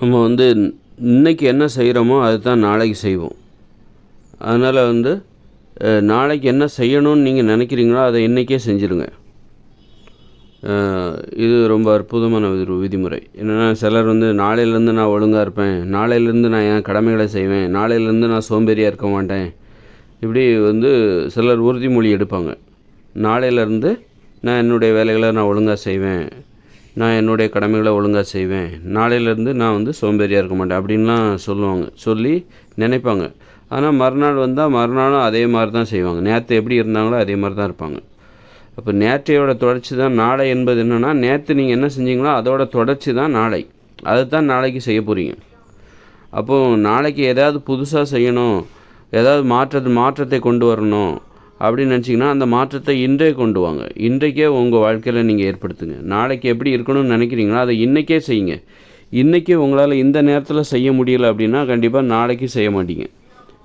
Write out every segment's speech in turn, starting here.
நம்ம வந்து இன்னைக்கு என்ன செய்கிறோமோ அது தான் நாளைக்கு செய்வோம். அதனால் வந்து நாளைக்கு என்ன செய்யணும்னு நீங்கள் நினைக்கிறீங்களோ அதை இன்றைக்கே செஞ்சுருங்க. இது ரொம்ப அற்புதமான ஒரு விதிமுறை. என்னென்னா சிலர் வந்து நாளையிலேருந்து நான் ஒழுங்காக இருப்பேன். நாளையிலேருந்து நான் என் கடமைகளை செய்வேன்? நாளையிலேருந்து நான் சோம்பேறியாக இருக்க மாட்டேன். இப்படி வந்து சிலர் உறுதிமொழி எடுப்பாங்க. நாளையிலேருந்து நான் என்னுடைய வேலைகளை நான் ஒழுங்காக செய்வேன். நான் என்னுடைய கடமைகளை ஒழுங்காக செய்வேன். நாளையிலேருந்து நான் வந்து சோம்பேறியாக இருக்க மாட்டேன் அப்படின்லாம் சொல்லுவாங்க. சொல்லி நினைப்பாங்க. ஆனால் மறுநாள் வந்தால் மறுநாளும் அதே மாதிரி தான் செய்வாங்க. நேற்று எப்படி இருந்தாங்களோ அதே மாதிரி தான் இருப்பாங்க. அப்போ நேற்றையோட தொடர்ச்சி தான் நாளை என்பது என்னென்னா நேற்று நீங்கள் என்ன செஞ்சீங்களோ அதோட தொடர்ச்சி தான் நாளை. அதை தான் நாளைக்கு செய்ய போகிறீங்க அப்போது நாளைக்கு ஏதாவது புதுசாக செய்யணும். ஏதாவது மாற்றத்தை மாற்றத்தை கொண்டு வரணும். அப்படின்னு நினச்சிங்கன்னா அந்த மாற்றத்தை இன்றே கொண்டு வாங்க. இன்றைக்கே உங்கள் வாழ்க்கையில் நீங்கள் ஏற்படுத்துங்க. நாளைக்கு எப்படி இருக்கணும்னு நினைக்கிறீங்களோ அதை இன்றைக்கே செய்யுங்க. இன்றைக்கே உங்களால் இந்த நேரத்தில் செய்ய முடியலை அப்படின்னா கண்டிப்பாக நாளைக்கு செய்ய மாட்டீங்க.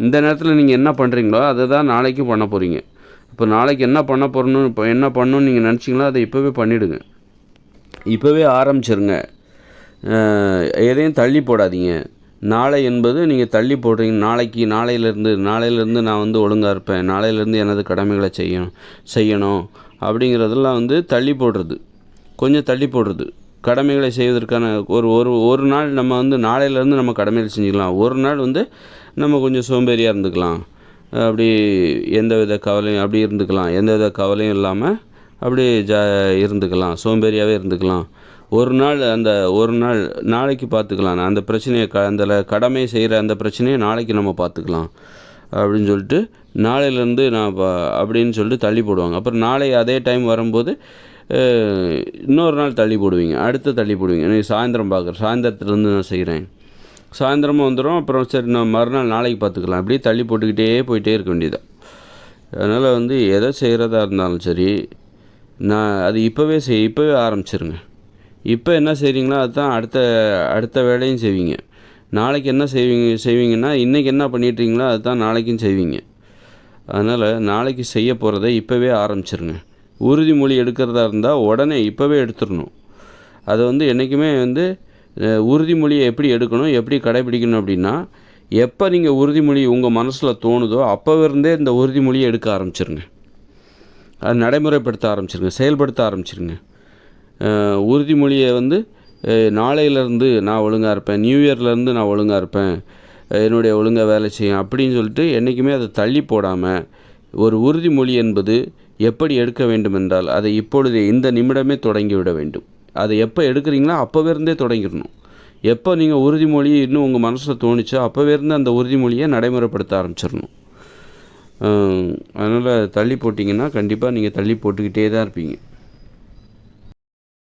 இந்த நேரத்தில் நீங்கள் என்ன பண்ணுறீங்களோ அதை தான் நாளைக்கு பண்ண போகிறீங்க இப்போ நாளைக்கு என்ன பண்ண போகிறணும் இப்போ என்ன பண்ணணும்னு நீங்கள் நினச்சிங்களோ அதை இப்போவே பண்ணிவிடுங்க இப்போவே ஆரம்பிச்சிருங்க. எதையும் தள்ளி போடாதீங்க. நாளை என்பது நீங்கள் தள்ளி போடுறீங்க. நாளைக்கு நாளையிலேருந்து நாளையிலேருந்து நான் வந்து ஒழுங்காக இருப்பேன். நாளையிலேருந்து எனது கடமைகளை செய்யணும் செய்யணும் அப்படிங்கிறதெல்லாம் வந்து தள்ளி போடுறது. கொஞ்சம் தள்ளி போடுறது. கடமைகளை செய்வதற்கான ஒரு ஒரு ஒரு நாள் நம்ம வந்து நாளையிலேருந்து நம்ம கடமைகள் செஞ்சுக்கலாம். ஒரு நாள் வந்து நம்ம கொஞ்சம் சோம்பேறியாக இருந்துக்கலாம். அப்படி எந்த வித கவலையும் அப்படி இருந்துக்கலாம். எந்த வித கவலையும் இல்லாமல் அப்படி ஜா இருந்துக்கலாம் சோம்பேறியாகவே இருந்துக்கலாம். ஒரு நாள் அந்த ஒரு நாள் நாளைக்கு பார்த்துக்கலாம் அந்த பிரச்சனையை க அந்த கடமை செய்கிற அந்த பிரச்சனையை நாளைக்கு நம்ம பார்த்துக்கலாம் அப்படின்னு சொல்லிட்டு நாளையிலேருந்து நான் அப்படின்னு சொல்லிட்டு தள்ளி போடுவாங்க. அப்புறம் நாளை அதே டைம் வரும்போது இன்னொரு நாள் தள்ளி போடுவீங்க. அடுத்து தள்ளி போடுவீங்க. நீ சாயந்தரம் பார்க்குறேன் சாயந்தரத்துலேருந்து நான் செய்கிறேன் சாயந்தரமும் வந்துடும் அப்புறம் சரி நான் மறுநாள் நாளைக்கு பார்த்துக்கலாம் அப்படியே தள்ளி போட்டுக்கிட்டே போயிட்டே இருக்க வேண்டியதான் அதனால் வந்து எதை செய்கிறதா இருந்தாலும் சரி நான் அது இப்போவே செய் இப்போவே ஆரம்பிச்சிருங்க. இப்போ என்ன செய்கிறீங்களோ அதுதான் அடுத்த அடுத்த வேலையும் செய்வீங்க. நாளைக்கு என்ன செய்வீங்க செய்வீங்கன்னா இன்றைக்கி என்ன பண்ணிட்டுறீங்களோ அதுதான் நாளைக்கும் செய்வீங்க. அதனால் நாளைக்கு செய்ய போகிறத இப்போவே ஆரம்பிச்சிருங்க. உறுதிமொழி எடுக்கிறதா இருந்தால் உடனே இப்போவே எடுத்துடணும். அதை வந்து என்றைக்குமே வந்து உறுதிமொழியை எப்படி எடுக்கணும் எப்படி கடைபிடிக்கணும் அப்படின்னா எப்போ நீங்கள் உறுதிமொழி உங்கள் மனசில் தோணுதோ அப்போ இருந்தே இந்த உறுதிமொழியை எடுக்க ஆரம்பிச்சிருங்க. அதை நடைமுறைப்படுத்த ஆரம்பிச்சிருங்க செயல்படுத்த ஆரம்பிச்சிருங்க. உறுதிமொழியை வந்து நாளையிலேருந்து நான் ஒழுங்காக இருப்பேன் நியூ இயர்லேருந்து நான் ஒழுங்காக இருப்பேன் என்னுடைய ஒழுங்காக வேலை செய்யும் அப்படின்னு சொல்லிட்டு என்றைக்குமே அதை தள்ளி போடாமல் ஒரு உறுதிமொழி என்பது எப்படி எடுக்க வேண்டும் என்றால் அதை இப்பொழுதே இந்த நிமிடமே தொடங்கி விட வேண்டும். அதை எப்போ எடுக்கிறீங்களோ அப்போவே இருந்தே தொடங்கிடணும். எப்போ நீங்கள் உறுதிமொழி இன்னும் உங்கள் மனசில் தோணுச்சோ அப்போவே இருந்து அந்த உறுதிமொழியை நடைமுறைப்படுத்த ஆரம்பிச்சிடணும். அதனால் தள்ளி போட்டிங்கன்னா கண்டிப்பாக நீங்கள் தள்ளி போட்டுக்கிட்டே தான் இருப்பீங்க.